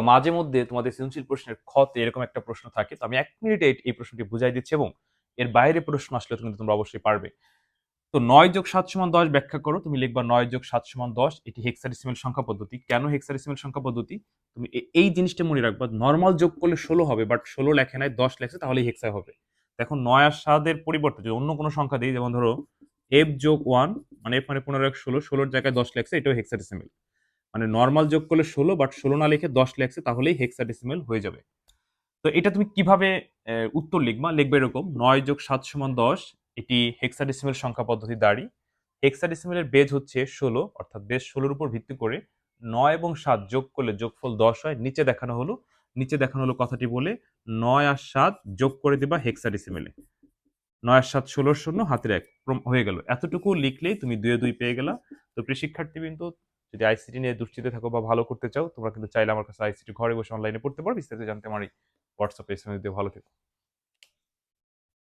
মাঝে মধ্যে তোমাদের সৃজনশীল প্রশ্নের খতে এরকম একটা প্রশ্ন থাকে, তো আমি এক মিনিটে এই- প্রশ্নটি বুঝাই দিচ্ছি এবং এর বাইরে প্রশ্ন আসলে কিন্তু তোমরা অবশ্যই পারবে। তো নয় যোগ সাত সমান দশ ব্যাখ্যা করো, তুমি লিখবা নয় যোগ সাত সমান দশ, এটি হেক্সাডেসিমেল সংখ্যা পদ্ধতি। কেন হেক্সাডেসিমেল সংখ্যা পদ্ধতি? তুমি এই জিনিসটা মনে রাখবা, নর্মাল যোগ করলে ষোলো হবে, বাট ষোলো লেখে নাই, দশ লেখছে, তাহলেই হেক্সা হবে। দেখো নয় আর সাতের পরিবর্তে যদি অন্য কোনো সংখ্যা দিই, যেমন ধরো, এফ যোগ ওয়ান মানে এফ মানে পনেরো এক ষোলো, ষোলোর জায়গায় দশ লেখছে, এটাও হেক্সাডেসিমেল। মানে নর্মাল যোগ করলে ষোলো বাট ষোলো না লিখে দশ লেখছে, তাহলেই হেক্সাডেসিমেল হয়ে যাবে। তো এটা তুমি কীভাবে উত্তর লিখবা? লিখবে এরকম, নয় যোগ সাত সমান দশ, এটি হেক্সাডেসিমেল সংখ্যা পদ্ধতি দাঁড়ি। হেক্সাডেসিমেলের বেজ হচ্ছে ষোলো, অর্থাৎ বেজ ষোলোর উপর ভিত্তি করে নয় এবং সাত যোগ করলে যোগফল দশ হয়, নিচে দেখানো হলো। নিচে দেখানো হলো কথাটি বলে নয় আর সাত যোগ করে দিবা হেক্সাডেসিমেলে নয় আর সাত ষোলোর শূন্য, হাতের এক হয়ে গেল। এতটুকু লিখলেই তুমি দুয়ে দুই পেয়ে গেলা। তো প্রিয় কিন্তু যদি আইসিটি নিয়ে দুশ্চিন্তে থাকো বা ভালো করতে চাও, তোমরা কিন্তু চাইলে আমার কাছে আইসিটি ঘরে বসে অনলাইনে পড়তে পারো। বিস্তারিত জানতে আমার হোয়াটসঅ্যাপ এসএমএস দিয়ে ভালো থেকো।